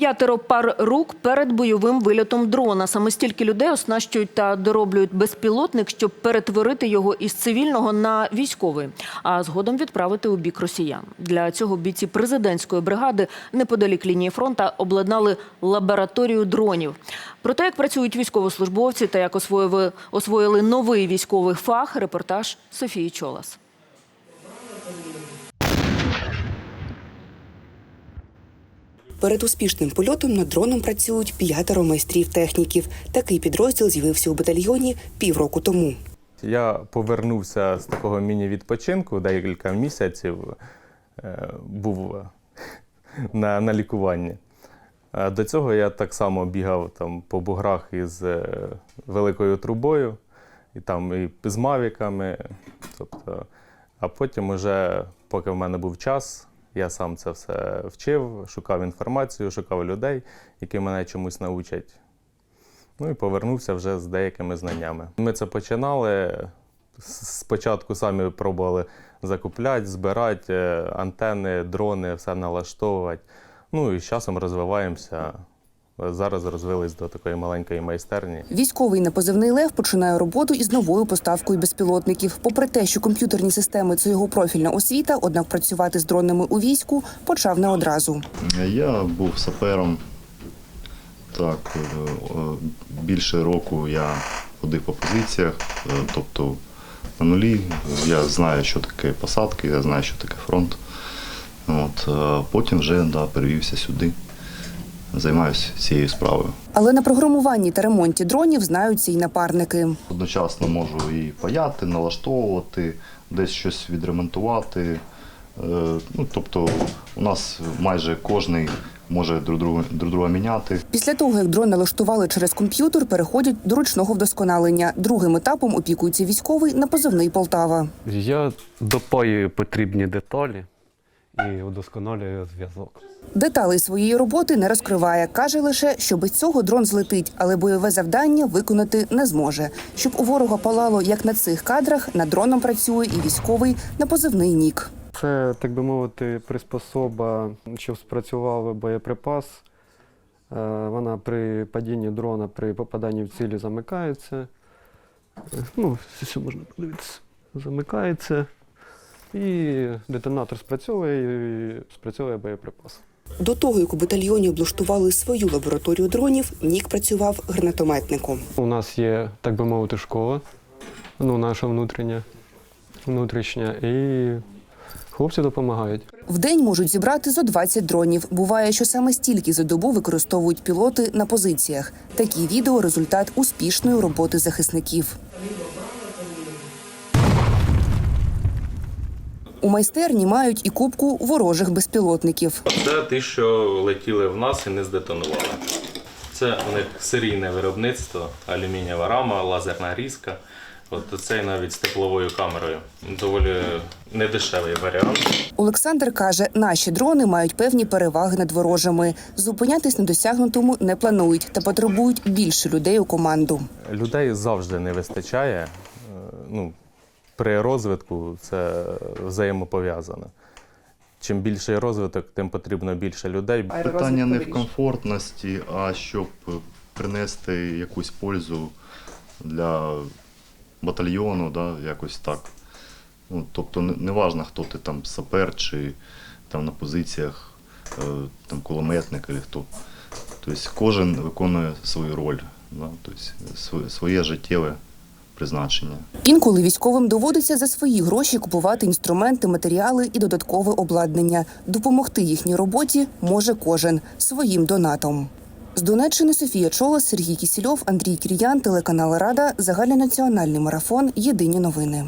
П'ятеро пар рук перед бойовим вильотом дрона. Саме стільки людей оснащують та дороблюють безпілотник, щоб перетворити його із цивільного на військовий, а згодом відправити у бік росіян. Для цього бійці президентської бригади неподалік лінії фронта обладнали лабораторію дронів. Про те, як працюють військовослужбовці та як освоїли, освоїли новий військовий фах, репортаж Софії Чолас. Перед успішним польотом над дроном працюють п'ятеро майстрів-техніків. Такий підрозділ з'явився у батальйоні півроку тому. Я повернувся з такого міні-відпочинку декілька місяців, е, був на, на лікуванні. До цього я так само бігав там, по буграх із е, великою трубою, і там і з мавіками. Тобто, а потім, уже, поки в мене був час, я сам це все вчив, шукав інформацію, шукав людей, які мене чомусь научать. Ну і повернувся вже з деякими знаннями. Ми це починали. Спочатку самі пробували закупляти, збирати е, антени, дрони, все налаштовувати. Ну і з часом розвиваємося. Зараз розвились до такої маленької майстерні. Військовий на позивний лев починає роботу із новою поставкою безпілотників. Попри те, що комп'ютерні системи це його профільна освіта, однак працювати з дронами у війську почав не одразу. Я був сапером. Так, е, е, більше року я ходив по позиціях, е, тобто на нулі. Я знаю, що таке посадки, я знаю, що таке фронт. От, потім вже да, перевівся сюди, займаюся цією справою. Але на програмуванні та ремонті дронів знаються й напарники. Одночасно можу і паяти, налаштовувати, десь щось відремонтувати. Е, Ну, тобто у нас майже кожний може друг друга, друг друга міняти. Після того, як дрон налаштували через комп'ютер, переходять до ручного вдосконалення. Другим етапом опікується військовий на позивний Полтава. Я допаю потрібні деталі і удосконалюю зв'язок. Деталей своєї роботи не розкриває. каже лише, що без цього дрон злетить, але бойове завдання виконати не зможе. Щоб у ворога палало як на цих кадрах, над дроном працює і військовий на позивний нік. Це, так би мовити, приспособа, щоб спрацював боєприпас. Е, Вона при падінні дрона, при попаданні в цілі замикається. Е, Ну, все можна подивитися. Замикається. І детонатор спрацьовує і спрацьовує боєприпас. До того, як у батальйоні облаштували свою лабораторію дронів, нік працював гранатометником. У нас є, так би мовити, школа, ну, наша внутрішня, внутрішня, і хлопці допомагають. В день можуть зібрати зо 20 дронів. Буває, що саме стільки за добу використовують пілоти на позиціях. Такі відео результат успішної роботи захисників. У майстерні мають і кубку ворожих безпілотників. Це ті, що летіли в нас і не здетонували. Це у них серійне виробництво, алюмінієва рама, лазерна різка. От цей навіть з тепловою камерою. Доволі недешевий варіант. Олександр каже, наші дрони мають певні переваги над ворожими. Зупинятись на досягнутому не планують та потребують більше людей у команду. Людей завжди не вистачає. Е, Ну, при розвитку це взаємопов'язано. Чим більший розвиток, тим потрібно більше людей. Питання не в комфортності, а щоб принести якусь пользу для батальйону, да, якось так. Ну, тобто не, важно, хто ти там сапер чи там на позиціях е, там кулеметник або хто. Тобто кожен виконує свою роль, да, тобто своє життєве призначення. Інколи військовим доводиться за свої гроші купувати інструменти, матеріали і додаткове обладнання. Допомогти їхній роботі може кожен своїм донатом. З Донеччини Софія Чолос, Сергій Кісільов, Андрій Кір'ян, телеканал Рада, загальнонаціональний марафон. Єдині новини.